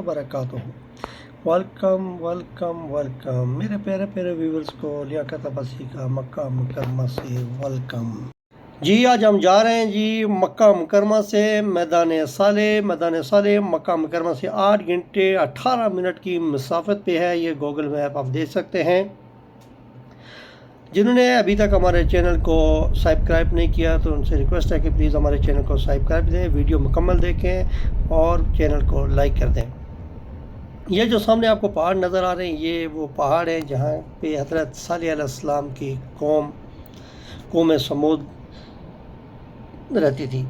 बरकातुहू welcome welcome welcome मेरे प्यारे प्यारे व्यूवर्स को लियाकत का मक्का मुकरमा से वेलकम जी, आज हम जा रहे हैं जी मक्का मुकरमा से मैदान साले मैदान साले, मक्का मुकरमा से आठ घंटे अठारह मिनट की मसाफत पे है। ये गूगल मैप आप देख सकते हैं। जिन्होंने अभी तक हमारे चैनल को सब्सक्राइब नहीं किया तो उनसे रिक्वेस्ट है कि प्लीज़ हमारे चैनल को सब्सक्राइब दें वीडियो मुकम्मल देखें और चैनल को लाइक कर दें। ये जो सामने आपको पहाड़ नज़र आ रहे हैं, ये वो पहाड़ है जहाँ पे हज़रत सलाम की कौम कौम समूद रहती थी।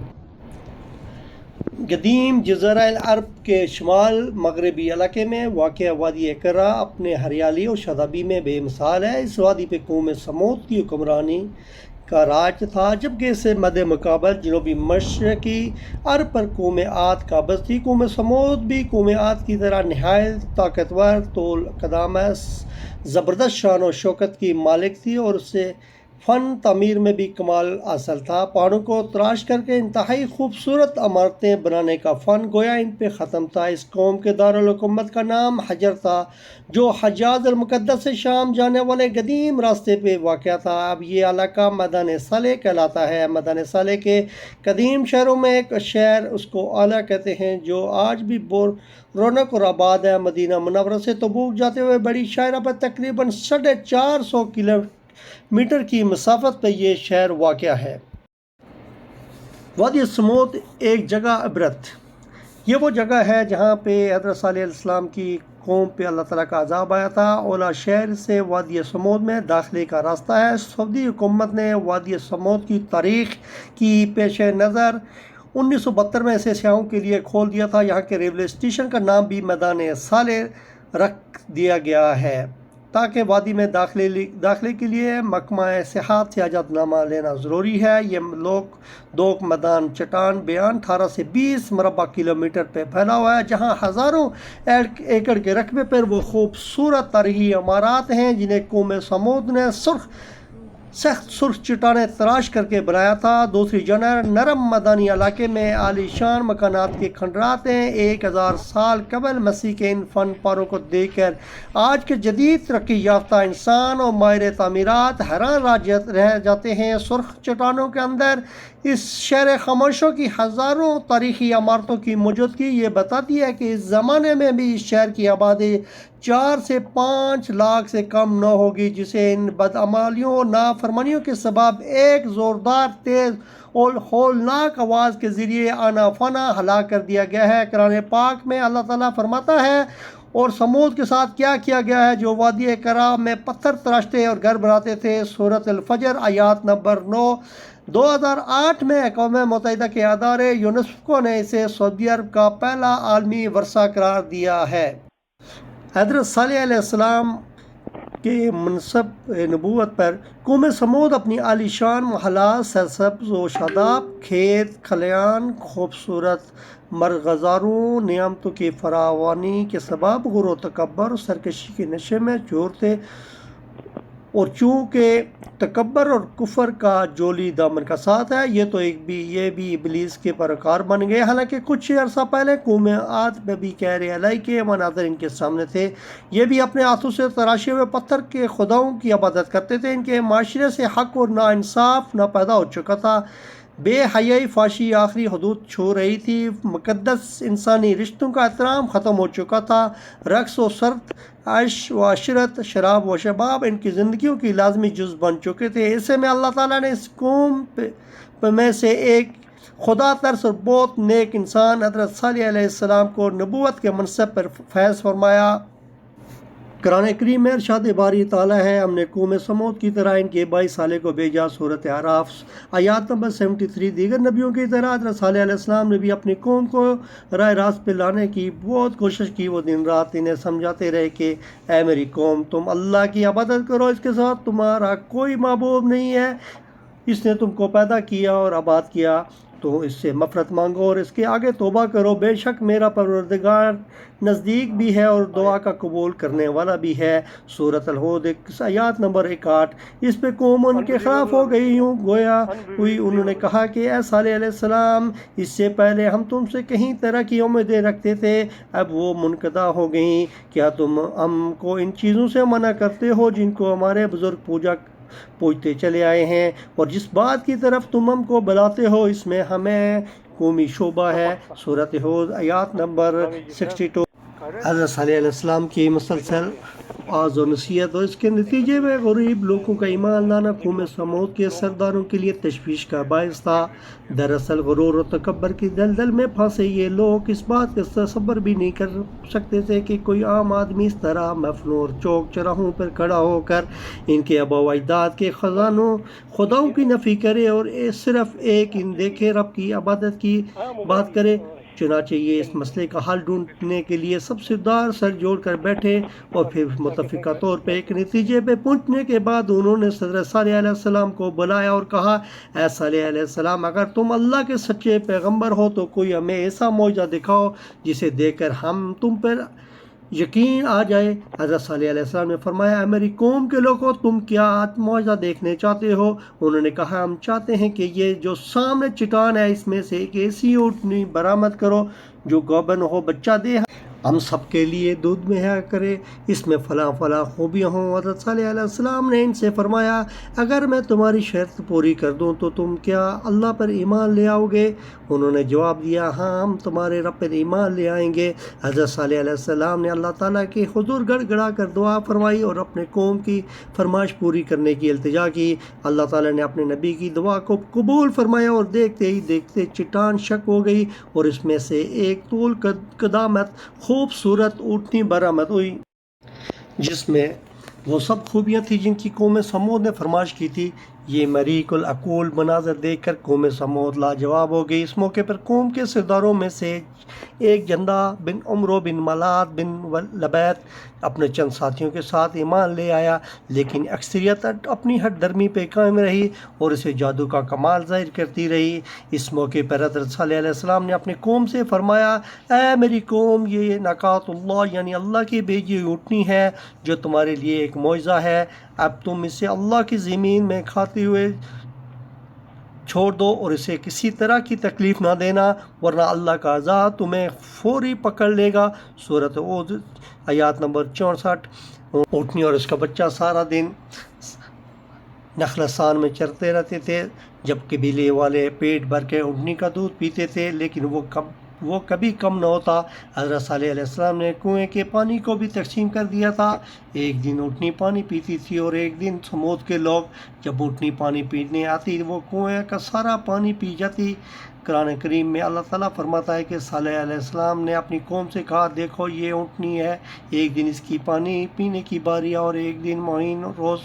गदीम जज़रा अरब के शुमाल मगरबी इलाके में वाक़ वादी एकरा अपने हरियाली और शदाबी में बेमिसाल है इस वादी पे कौम समूद की हुक्मरानी का राज था जबकि इससे मद मुकाबल जनूबी मशरकी अरब पर कौम आत काबज थी कौम समूद भी कौम आत की तरह नहायत ताकतवर तोल कदाम ज़बरदस्त शान और शौकत की मालिक थी और उससे फ़न तमीर में भी कमाल हासिल था। पहाड़ों को तराश करके इंतहाई खूबसूरत इमारतें बनाने का फ़न गोया इन पर ख़त्म था। इस कौम के दारकूमत का नाम हजर था, जो हजाज अलमुक़दस से शाम जाने वाले गदीम रास्ते पे वाक़ था। अब ये इलाका मैदान साले कहलाता है। मैदान साले के कदीम शहरों में एक शहर उसको आला कहते हैं, जो आज भी बोर रौनक और आबाद है। मदीना मुनवर से तबूक जाते हुए बड़ी शायरा पर तकरीबन साढ़े चार सौ किलोमीटर मीटर की मसाफत पर यह शहर वाक़ है। वादी समूद एक जगह अबरत ये वो जगह है जहाँ पे हज़रत सलाम की कौम पे अल्लाह ताला का अजाब आया था। ओला शहर से वादी समूद में दाखिले का रास्ता है। सऊदी हुकूमत ने वादी समूद की तारीख की पेश नज़र उन्नीस सौ बहत्तर में ऐसे स्याहों के लिए खोल दिया था। यहाँ के रेलवे स्टेशन का नाम भी मैदान साले रख दिया गया है। ताकि वादी में दाखिले दाखिले के लिए मकमा सेहत से आजादनामा लेना ज़रूरी है। ये लोग दोक मैदान चटान बयान अठारह से बीस मरबा किलोमीटर पर फैला हुआ है, जहाँ हज़ारों एकड़ के रकबे पर वो खूबसूरत तरही इमारत हैं, जिन्हें कौम समूद ने सुर्ख सख्त सुर्ख चटाने तराश करके बनाया था। दूसरी जनर, नरम मदानी इलाके में आलीशान मकानात के खंडरात हैं एक हज़ार साल कबल मसीह के इन फ़न पारों को देख कर आज के जदीद तरक्की याफ्ता इंसान और माहिर तमीरत हैरान रह जाते हैं सुर्ख चटानों के अंदर। इस शहर खामोशों की हज़ारों तारीखी इमारतों की मौजूदगी ये बताती है कि इस ज़माने में भी इस शहर की आबादी चार से पाँच लाख से कम न होगी, जिसे इन बदअमालियों और नाफरमानियों के सबब एक ज़ोरदार, तेज़ और होलनाक आवाज़ के ज़रिए आना फना हलाक कर दिया गया है। करान पाक में अल्लाह ताला फरमाता है, और समूद के साथ क्या किया गया है? जो वादी करा में पत्थर तराशते और घर बनाते थे, सूरत अलफजर आयात नंबर नौ। 2008 में अकवा मुतहदा के अदारे यूनेस्को ने इसे सऊदी अरब का पहला आलमी वर्षा करार दिया है। हज़रत सलाम के मनसब नबूत पर कौम समूद अपनी आलिशान महला सरसब्ज व शादाब खेत, खलियान, खूबसूरत मरगजारों, नियामतों की फरावानी के सबाब, गुर तकबर सरकशी के नशे में थे और चूँकि तकबर और कुफर का जोली दामन का साथ है, ये तो एक भी, ये भी इबलीस के परकार बन गए। हालाँकि कुछ अर्सा पहले कुम आद में भी कह रहे अलाई के मनाजर इनके सामने थे। ये भी अपने हाथों से तराशे हुए पत्थर के खुदाओं की आबादत करते थे। इनके माशरे से हक और नाानसाफ़ ना पैदा हो चुका था। बेहयाई फाशी आखिरी हदूद छू रही थी। मुकदस इंसानी रिश्तों का एहतराम ख़त्म हो चुका था। रक्स व सर्द अश व अशरत शराब व शबाब इनकी ज़िंदगियों की लाजमी जुज़ बन चुके थे। ऐसे में अल्लाह ताला ने इस कौम में से एक खुदा तरस और बहुत नेक इंसान हज़रत सलाम को नबूत के मनसब पर फैज़ फरमाया। करान करीम में अरशाद बारी ताला है। हमने कौम समूद की तरह इनके बाईस साले को भेजा सूरत आराफ आयात नंबर सेवेंटी थ्री, दीगर नबियों की तरह हज़रत ने भी अपनी कौम को राय रास्त पे लाने की बहुत कोशिश की। वो दिन रात इन्हें समझाते रहे कि ए मेरी कौम, तुम अल्लाह की आबादत करो। इसके साथ तुम्हारा कोई महबूब नहीं है। इसने तुमको पैदा किया और आबाद किया। तो इससे मफरत मांगो और इसके आगे तोबा करो। बेशक मेरा परवरदिगार नज़दीक भी है और दुआ का कबूल करने वाला भी है। सूरत अलहद नंबर एक आठ इस पे कौम उनके ख़िलाफ़ हो गई हूँ गोया। हुई उन्होंने कहा कि ए सलाम, इससे पहले हम तुमसे कहीं तरह की उम्मीदें रखते थे। अब वो मुनकदा हो गई। क्या तुम हमको इन चीज़ों से मना करते हो जिनको हमारे बुज़ुर्ग पूजा पूछते चले आए हैं। और जिस बात की तरफ़ तुम हमको बुलाते हो इसमें हमें कौमी शोबा है। सूरत हौद आयात नंबर सिक्सटी टू। हज़रत की मुसलसल आज और नसीहत, और इसके नतीजे में गरीब लोगों का ईमान लाना कौम समूद के सरदारों के लिए तशवीश का बायस था। दरअसल गरूर और तकबर की दलदल में फंसे ये लोग इस बात का तस्बर भी नहीं कर सकते थे कि कोई आम आदमी इस तरह महफलों और चौक चराहों पर खड़ा होकर इनके अबादाद के ख़जानों, खुदाओं की नफ़ी करे और सिर्फ़ एक इन देखे, रब की आबादत की बात करे। चुनाचे ये इस मसले का हल ढूँढने के लिए सबसे दार सर जोड़ कर बैठे और फिर मुतफ़ा तौर पर एक नतीजे पर पहुँचने के बाद उन्होंने सदर सलाम को बुलाया और कहा ए सलाम, अगर तुम अल्लाह के सच्चे पैगंबर हो तो कोई हमें ऐसा मुआवजा दिखाओ जिसे देखकर हम तुम पर यकीन आ जाए, हज़रत सल्लल्लाहु ने फरमाया मेरी कौम के लोगों, तुम क्या मुआजा देखने चाहते हो? उन्होंने कहा, हम चाहते हैं कि ये जो सामने चट्टान है, इसमें से एक ऐसी ऊँटनी बरामद करो, जो गोबन हो, बच्चा दे हम सब के लिए दूध में करे। इसमें फ़ला फ़ला खूबियाँ हों। हज़रत सल्लल्लाहु ने इनसे फरमाया, अगर मैं तुम्हारी शर्त पूरी कर दूँ तो तुम क्या अल्लाह पर ईमान ले आओगे? उन्होंने जवाब दिया हाँ हम तुम्हारे रब पर ईमान ले आएँगे। हज़रत सल्लल्लाहु ने अल्लाह ताला के हुजूर गड़गड़ा कर दुआ फरमाई और अपने कौम की फरमाइश पूरी करने की अल्तजा की। अल्लाह ताला ने अपने नबी की दुआ को कबूल फरमाया और देखते ही देखते चट्टान शक हो गई और इसमें से एक तूल कदामत खूबसूरत ऊटनी बरामद हुई, जिसमें वो सब खूबियाँ थी जिनकी कौम समूह ने फरमाइश की थी ये मरीकुल अकूल मनाजर देख कर कौम समूद लाजवाब हो गई। इस मौके पर कौम के सरदारों में से एक जंदा बिन उम्र बिन मलाद बिन लबैत अपने चंद साथियों के साथ ईमान ले आया, लेकिन अक्सरियत अपनी हट दरमी पे कायम रही और इसे जादू का कमाल ज़ाहिर करती रही। इस मौके पर सलाम ने अपनी कौम से फरमाया ए मेरी कौम, ये नकातुल्लाह, यानी अल्लाह की भेजी उठनी है, जो तुम्हारे लिए एक मुआजा है। अब तुम इसे अल्लाह की ज़मीन में खाते हुए छोड़ दो और इसे किसी तरह की तकलीफ़ ना देना, वरना अल्लाह का आज़ाद तुम्हें फौरी पकड़ लेगा। सूरत आयात नंबर चौंसठ, उठनी और इसका बच्चा सारा दिन नखलसान में चरते रहते थे, जबकि कबीले वाले पेट भर के उठनी का दूध पीते थे, लेकिन वो कब वो कभी कम न होता। हज़रत सल्लल्लाहु ने कुएँ के पानी को भी तकसीम कर दिया था। एक दिन उठनी पानी पीती थी और एक दिन समोद के लोग जब उठनी पानी पीने आती, वो कुएँ का सारा पानी पी जाती। कुरान करीम में अल्लाह ताला फरमाता है कि सल्लल्लाहु ने अपनी कौम से कहा, देखो, ये ऊँटनी है। एक दिन इसकी पानी पीने की बारी और एक दिन मोइन रोज़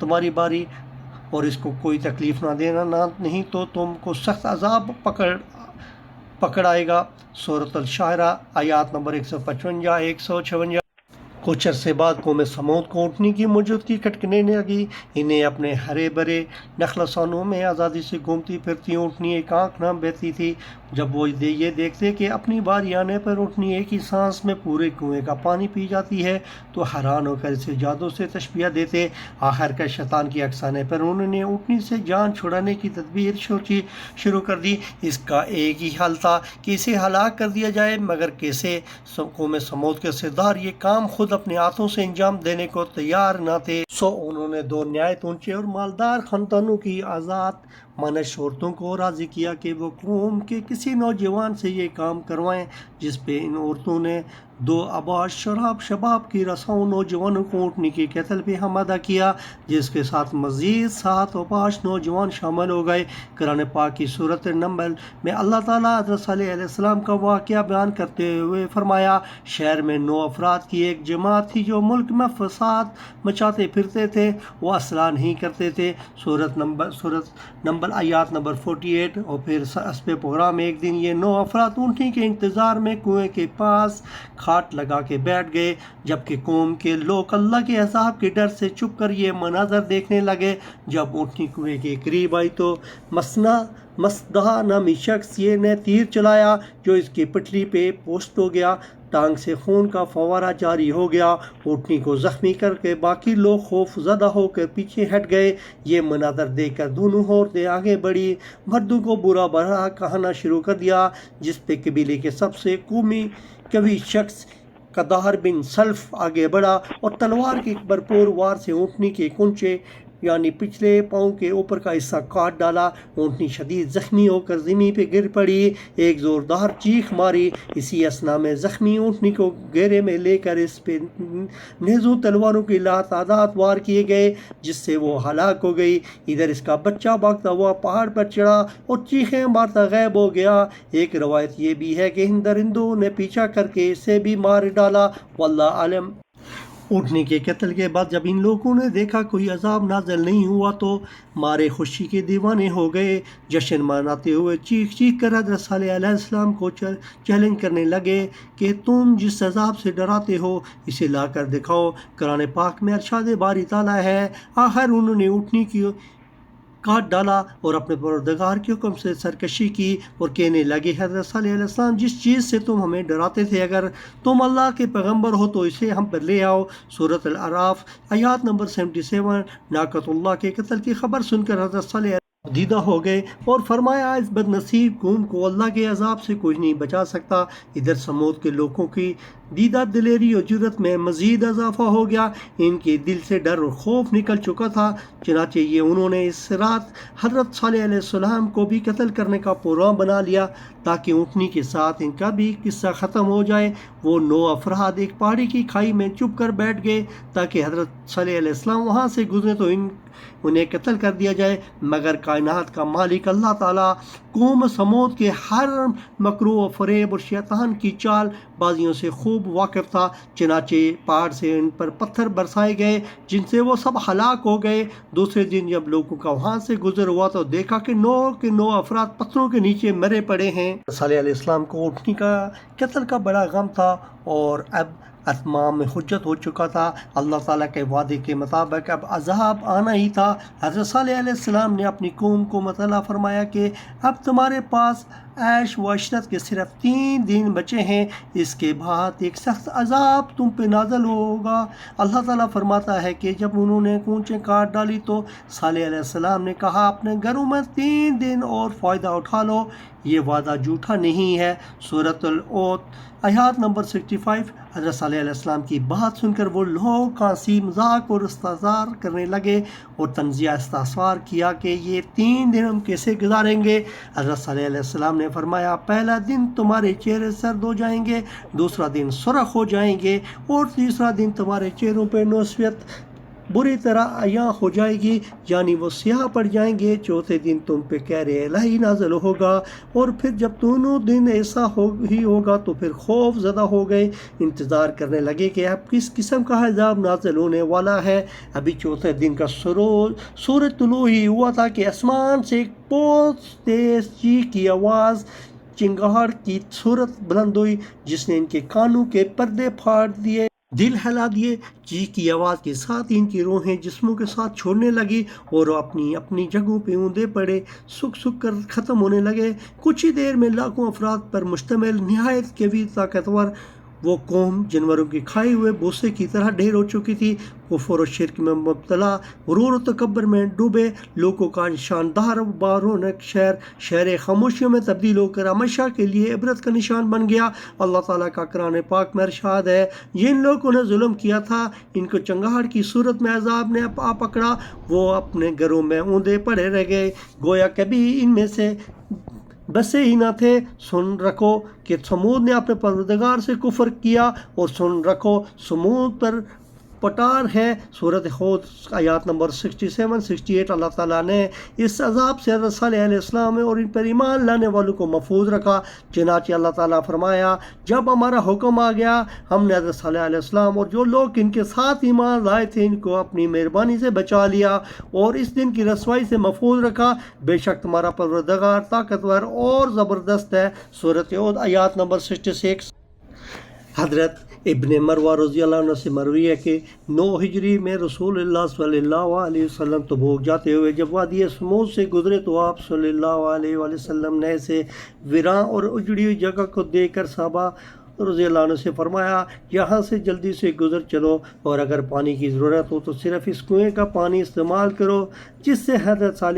तुम्हारी बारी। और इसको कोई तकलीफ़ ना देना, ना, नहीं तो तुमको सख्त अजाब पकड़ पकड़ आएगा सूरत शाहरा आयात नंबर एक सौ पचवंजा एक सौ छवंजा। कुछ अरसे बाद कौम समूद को उठने की मौजूदगी खटकने लगी। इन्हें अपने हरे भरे नखलसानों में आज़ादी से घूमती फिरती उठनी एक आँख न बहती थी। जब वो ये देखते कि अपनी बारी आने पर उठनी एक ही सांस में पूरे कुएँ का पानी पी जाती है तो हैरान होकर इसे जादू से तशबिया देते। आखिर का शैतान की अकसाने पर उन्होंने उठनी से जान छुड़ाने की तदबीर सोची शुरू कर दी। इसका एक ही हल था कि इसे हलाक कर दिया जाए, मगर कैसे? कौम समूद के सरदार ये काम खुद अपने हाथों से अंजाम देने को तैयार न थे, सो उन्होंने दो न्याय पहुँचे और मालदार खानदानों की आज़ाद मानस औरतों को राज़ी किया कि वो कौम के किसी नौजवान से ये काम करवाएँ, जिस पे इन औरतों ने दो आबाद शराब शबाब की रसाओं नौजवानों को उठने के कतल पे हम अदा किया, जिसके साथ मज़ीद सात आबाश नौजवान शामिल हो गए। करान पाक की सूरत नंबर में अल्लाह ताला का वाक़ बयान करते हुए फरमाया, शहर में नौ अफराद की एक जमात थी जो मुल्क में फसाद मचाते फिरते थे, वो असला नहीं करते थे। सूरत नंबर सूरत नंबर आयात नंबर 48 और फिर हसब प्रोग्राम एक दिन ये नौ अफराद ऊँटनी के इंतज़ार में कुएँ के पास खाट लगा के बैठ गए, जबकि कौम के लोग अल्लाह के अजाब के डर से चुप कर ये मनाजर देखने लगे। जब ऊँटनी कुएँ के करीब आई तो मसना, मसदहा नामी शख्स ये ने तीर चलाया, जो इसकी पटली पे पोस्ट हो गया। टांग से खून का फवारा जारी हो गया। ऊँटनी को जख्मी करके बाकी लोग खौफ ज़दा होकर पीछे हट गए। ये मनाजर देखकर दोनों औरतें आगे बढ़ी। मर्दों को बुरा भरा कहना शुरू कर दिया जिस पे कबीले के सबसे कूमी कवि शख्स कदार बिन सल्फ आगे बढ़ा और तलवार के भरपूर वार से ऊँटनी के कुंचे यानी पिछले पाँव के ऊपर का हिस्सा काट डाला, ऊँटनी शदीद जख्मी होकर ज़मीन पे गिर पड़ी। एक ज़ोरदार चीख मारी। इसी असना में ज़ख्मी ऊँटनी को घेरे में लेकर इस पे नेजू तलवारों की लातादाद वार किए गए, जिससे वो हलाक हो गई। इधर इसका बच्चा भागता हुआ पहाड़ पर चढ़ा और चीखें मारता गैब हो गया। एक रवायत ये भी है कि इन दरिंदों ने पीछा करके इसे भी मार डाला। वल्ला आलम। उठने के कत्ल के बाद जब इन लोगों ने देखा कोई अजाब नाजल नहीं हुआ तो मारे खुशी के दीवाने हो गए। जश्न मनाते हुए चीख चीख कर हज़रत सलाम को चैलेंज करने लगे कि तुम जिस अजाब से डराते हो, इसे ला कर दिखाओ। कुरान पाक में अरशाद बारी ताला है, आखिर उन्होंने उठने की काट डाला और अपने परदगार के हुक्म से सरकशी की और कहने लगे, हज़रत जिस चीज़ से तुम हमें डराते थे, अगर तुम अल्लाह के पैगंबर हो तो इसे हम पर ले आओ। सूरत अराफ, आयात नंबर सेवेंटी सेवन, नाकतुल्लाह के कत्ल की खबर सुनकर हज़रत दीदा हो गए और फरमाया, इस बदनसीब कौम को अल्लाह के अजाब से कोई नहीं बचा सकता। इधर समूद के लोगों की दीदा दिलेरी और ज़रूरत में मज़ीद इजाफा हो गया। इनके दिल से डर और खौफ निकल चुका था, चनाचे ये उन्होंने इस रात हज़रत सलाम को भी कत्ल करने का प्रोग्राम बना लिया, ताकि ऊँटनी के साथ इनका भी किस्सा ख़त्म हो जाए। वो नौ अफराद एक पहाड़ी की खाई में चुप कर बैठ गए, ताकि हज़रत सलाम वहाँ से गुजरे तो इन उन्हें कत्ल कर दिया जाए। मगर कायनात का मालिक अल्लाह ताला कौम समूद के हर मकरू फरेब और शैतान की चाल बाजियों से खूब वाकिफ था। चनाचे पहाड़ से इन पर पत्थर बरसाए गए, जिनसे वो सब हलाक हो गए। दूसरे दिन जब लोगों का वहाँ से गुजर हुआ तो देखा कि नौ के नौ अफराद पत्थरों के नीचे मरे पड़े हैं। सलाम को उठने का कत्ल का बड़ा गम था और अब असमाम में हजत हो चुका था। अल्लाह ताला के वादे के मुताबिक अब अजाब आना ही था। हज़रत सलाम ने अपनी कौम को मतला फरमाया कि अब तुम्हारे पास ऐश व अशरत के सिर्फ़ तीन दिन बचे हैं। इसके बाद एक सख्त अजाब तुम पे नाजल होगा। अल्लाह ताला फरमाता है कि जब उन्होंने कूचें काट डाली तो सलाम ने कहा, अपने घरों में तीन दिन और फ़ायदा उठा लो। ये वादा झूठा नहीं है। सूरत आयात नंबर 65 हज़रत सलाम की बात सुनकर वो लोग कांसी, मज़ाक और इस्तार करने लगे और तंजिया इस्तार किया कि ये तीन दिन हम कैसे गुजारेंगे। हज़रत सलाम ने फरमाया, पहला दिन तुम्हारे चेहरे सर्द हो जाएँगे, दूसरा दिन सुरख हो जाएँगे और तीसरा दिन तुम्हारे चेहरों पर नौसियत बुरी तरह अया हो जाएगी, यानी वो स्याह पड़ जाएँगे। चौथे दिन तुम पे कह रहे लाही नाजल होगा। और फिर जब दोनों दिन ऐसा हो ही होगा तो फिर खौफ ज़्यादा हो गए। इंतज़ार करने लगे कि अब किस किस्म का हिजाब नाजल होने वाला है। अभी चौथे दिन का सरोज सूरज तुलू ही हुआ था कि आसमान से एक बहुत तेज़ चीख की आवाज़ चिंगाड़ की सूरत बुलंद हुई, जिसने इनके कानों के पर्दे फाड़ दिए। दिल हिला दिए चीख की आवाज़ के साथ इनकी रोहें जिस्मों के साथ छोड़ने लगी और अपनी अपनी जगहों पर ऊंधे पड़े, सुख सुख कर ख़त्म होने लगे। कुछ ही देर में लाखों अफराद पर मुश्तमिल, नहायत के भी ताकतवर वो कौम जानवरों के खाए हुए भूसे की तरह ढेर हो चुकी थी। कुफर और शिरक में मुबतला रूर तकबर में डूबे लोगों का शानदार बारोनक शहर शहर खामोशियों में तब्दील होकर हमेशा के लिए इबरत का निशान बन गया। अल्लाह ताला का करान पाक में अरशाद है जिन लोगों ने जुल्म किया था, इनको चंगाहट की सूरत में अजाब ने आ पकड़ा, वो अपने घरों में ऊंधे पड़े रह गए। गोया कभी इनमें से बसे ही ना थे। सुन रखो कि समूद ने अपने परवरदगार से कुफर किया और सुन रखो समूद पर पटार है, सूरत खुद, आयात नंबर 67 68 अल्लाह ताला ने इस अजाब से हज़रत और इन पर ईमान लाने वालों को महफूज रखा। चनाचे अल्लाह ताला फरमाया, जब हमारा हुक्म आ गया, हमने हज़रत और जो लोग इनके साथ ईमान लाए थे, इनको अपनी मेहरबानी से बचा लिया और इस दिन की रसवाई से महफूज रखा। बेशक तुम्हारा परवरदगार ताकतवर और ज़बरदस्त है। सूरत आयात नंबर सिक्सटी सिक्स हज़रत इबन मरवा रज़ी से मरवी है कि नौ हिजरी में रसूल अलैहि वसल्लम तबूक जाते हुए जब वादी समूद से गुजरे तो आप अलैहि ने से विरा और उजड़ी हुई जगह को देखकर साहबा रज़ी से फरमाया, यहाँ से जल्दी से गुज़र चलो और अगर पानी की ज़रूरत हो तो सिर्फ़ इस कुएँ का पानी इस्तेमाल करो, जिससे हज़रत साल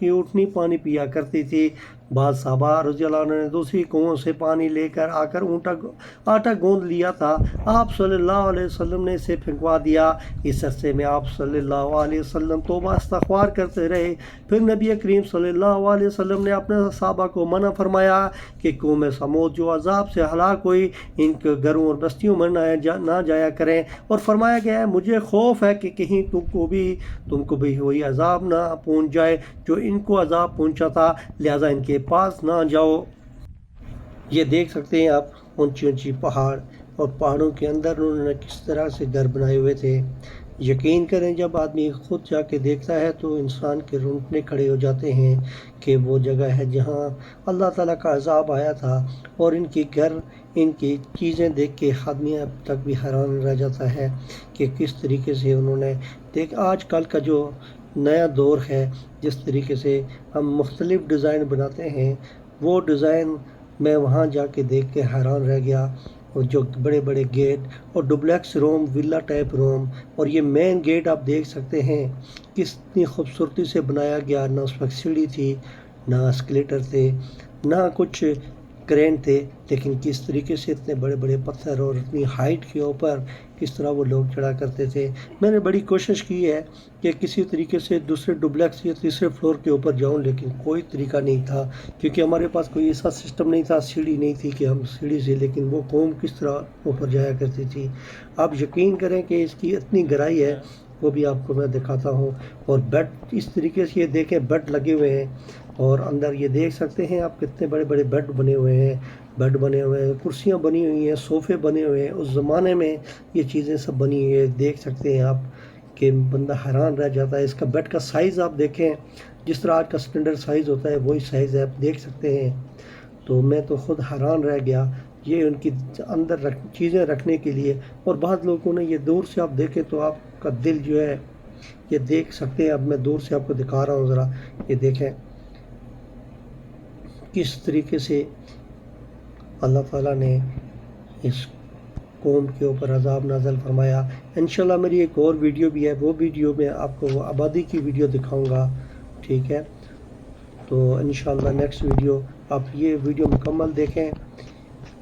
की उठनी पानी पिया करती थी। बाद साहबा रज़ी ने दूसरी कुओं से पानी लेकर आकर ऊँटा आटा गूंद लिया था। आप सल्लल्लाहु अलैहि वसल्लम ने इसे फेंकवा दिया। इस अरसे में आप सल्लल्लाहु अलैहि वसल्लम तोबा करते रहे। फिर नबी करीम सल्लल्लाहु अलैहि वसल्लम ने अपने साहबा को मना फरमाया कि कौम समूद जो अजाब से हलाक हुई, इनके घरों और बस्तियों में ना जा ना जाया करें। और फरमाया गया है, मुझे खौफ है कि कहीं तुमको भी तुमको भी वही अजाब ना पहुँच जाए जो इनको अजाब पहुँचा था। लिहाजा इनके पास ना जाओ। ये देख सकते हैं आप, ऊँची ऊँची पहाड़ और पहाड़ों के अंदर उन्होंने किस तरह से घर बनाए हुए थे। यकीन करें, जब आदमी खुद जाके देखता है तो इंसान के रूंटने खड़े हो जाते हैं कि वो जगह है जहाँ अल्लाह ताला का अजाब आया था और इनकी घर, इनकी चीज़ें देख के आदमी अब तक भी हैरान रह जाता है कि किस तरीके से उन्होंने देख आज कल का जो नया दौर है जिस तरीके से हम मुख्तलिफ़ डिज़ाइन बनाते हैं, वो डिज़ाइन मैं वहाँ जा के देख के हैरान रह गया। और जो बड़े बड़े गेट और डुब्लैक्स रोम, विला टाइप रोम, और ये मेन गेट आप देख सकते हैं, कितनी खूबसूरती से बनाया गया। ना उस पर सीढ़ी थी, ना स्केलेटर थे, ना कुछ क्रेन थे, लेकिन किस तरीके से इतने बड़े बड़े पत्थर और इतनी हाइट के ऊपर किस तरह वो लोग चढ़ा करते थे? मैंने बड़ी कोशिश की है कि किसी तरीके से दूसरे डुप्लेक्स या तीसरे फ्लोर के ऊपर जाऊँ, लेकिन कोई तरीका नहीं था, क्योंकि हमारे पास कोई ऐसा सिस्टम नहीं था, सीढ़ी नहीं थी कि हम सीढ़ी से, लेकिन वो कौम किस तरह ऊपर जाया करती थी। आप यकीन करें कि इसकी इतनी गहराई है वो भी आपको मैं दिखाता हूँ। और बेड, इस तरीके से ये देखें, बेड लगे हुए हैं। और अंदर ये देख सकते हैं आप कितने बड़े बड़े बेड बने हुए हैं। बेड बने हुए हैं, कुर्सियाँ बनी हुई हैं, सोफ़े बने हुए हैं। उस ज़माने में ये चीज़ें सब बनी हुई है। देख सकते हैं आप कि बंदा हैरान रह जाता है। इसका बेड का साइज़ आप देखें, जिस तरह आज का स्टैंडर्ड साइज़ होता है, वही साइज़ आप देख सकते हैं। तो मैं तो ख़ुद हैरान रह गया, ये उनकी अंदर रख, चीज़ें रखने के लिए। और बहुत लोगों ने ये दूर से आप देखें तो आपका दिल जो है, ये देख सकते हैं। अब मैं दूर से आपको दिखा रहा हूँ ज़रा, ये देखें। किस तरीके से अल्लाह ताला ने इस कौम के ऊपर अजाब नाजल फरमाया। इन मेरी एक और वीडियो भी है, वो वीडियो में आपको, वो आबादी की वीडियो दिखाऊँगा, ठीक है? तो इन नेक्स्ट वीडियो, आप ये वीडियो मुकम्मल देखें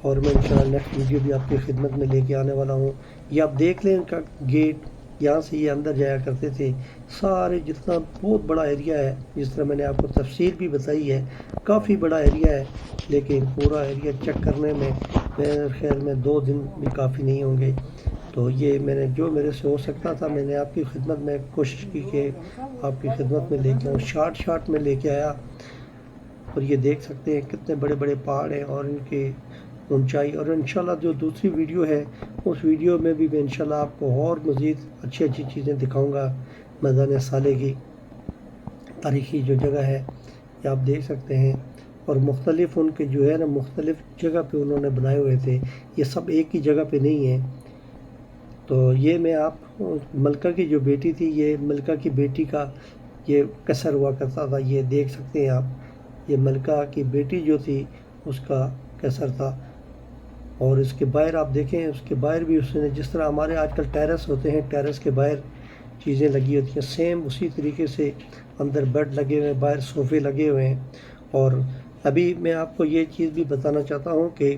और मैं इंशाल्लाह नेक्स्ट वीडियो भी आपकी खिदमत में लेके आने वाला हूँ। ये आप देख लें इनका गेट यहाँ से ये अंदर जाया करते थे। सारे जितना बहुत बड़ा एरिया है जिस तरह मैंने आपको तफसील भी बताई है, काफ़ी बड़ा एरिया है, लेकिन पूरा एरिया चेक करने में मेरे ख्याल में दो दिन भी काफ़ी नहीं होंगे। तो ये मैंने, जो मेरे से हो सकता था, मैंने आपकी खिदमत में कोशिश की कि आपकी खिदमत में लेके आऊँ। शार्ट शार्ट में लेके आया। और ये देख सकते हैं कितने बड़े बड़े पहाड़ हैं और इनके ऊंचाई और इन जो दूसरी वीडियो है, उस वीडियो में भी मैं इन आपको और मज़ीद अच्छी अच्छी चीज़ें दिखाऊँगा मैदान साले की। तारीखी जो जगह है, ये आप देख सकते हैं। और मुख्तलिफ़ उनके जो है ना, मुख्तलिफ़ जगह पे उन्होंने बनाए हुए थे। ये सब एक ही जगह पे नहीं है। तो ये मैं आप, मलका की जो बेटी थी, ये मलका की बेटी का ये कसर हुआ करता था। ये देख सकते हैं आप, ये मलका की बेटी जो थी, उसका कसर था। और इसके बाहर आप देखें, उसके बाहर भी उसने जिस तरह हमारे आजकल टेरेस होते हैं टेरेस के बाहर चीज़ें लगी होती हैं। सेम उसी तरीके से अंदर बेड लगे हुए हैं, बाहर सोफ़े लगे हुए हैं। और अभी मैं आपको ये चीज़ भी बताना चाहता हूँ कि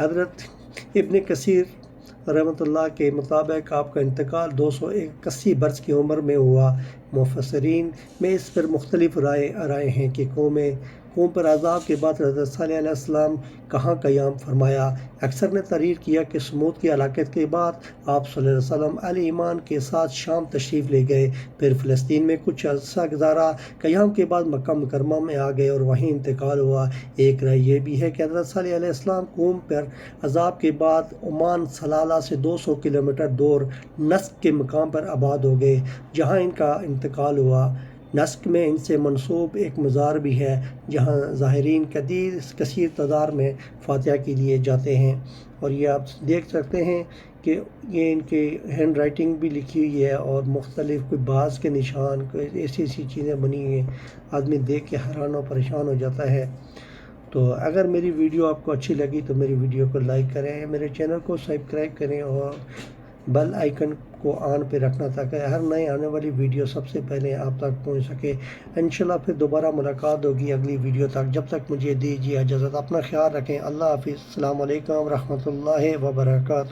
हज़रत इबन कसीर रहमतुल्लाह के मुताबिक आपका इंतकाल दो सौ इक्यासी बरस की उम्र में हुआ। मुफसरीन में इस पर मुख्तलिफ़ राय राय हैं कि कौम कौम पर अजाब के बाद सल्लम कहाँ क़याम फरमाया? अक्सर ने तहरीर किया कि समूद की हलाकत के बाद आप सल्लम ईमान के साथ शाम तशरीफ़ ले गए। फिर फ़लस्तीन में कुछ अर्सा गुजारा क़याम के बाद मक्का मुकरमा में आ गए और वहीं इंतकाल हुआ। एक राय यह भी है कि हज़रत कौम पर अजाब के बाद ओमान सलाला से 200 किलोमीटर दूर नस्क के मकाम पर आबाद हो गए, जहाँ इनका इंतकाल हुआ। नस्क में इनसे मनसूब एक मज़ार भी है, जहाँ ज़ाहरीन कदीर, कसीर तदार में फातह के लिए जाते हैं। और ये आप देख सकते हैं कि ये इनके हैंड राइटिंग भी लिखी हुई है और मुख्तलिफ़ कोई बाज़ के निशान, कोई ऐसी ऐसी चीज़ें बनी हुई हैं, आदमी देख के हैरान और परेशान हो जाता है। तो अगर मेरी वीडियो आपको अच्छी लगी तो मेरी वीडियो को लाइक करें, मेरे चैनल को सब्सक्राइब करें और बेल आइकन को ऑन पे रखना ताकि हर नए आने वाली वीडियो सबसे पहले आप तक पहुँच सके। इनशाला फिर दोबारा मुलाकात होगी अगली वीडियो तक। जब तक मुझे दीजिए इजाज़त, अपना ख्याल रखें। अल्लाह हाफि अल्लाम वरहमल वर्का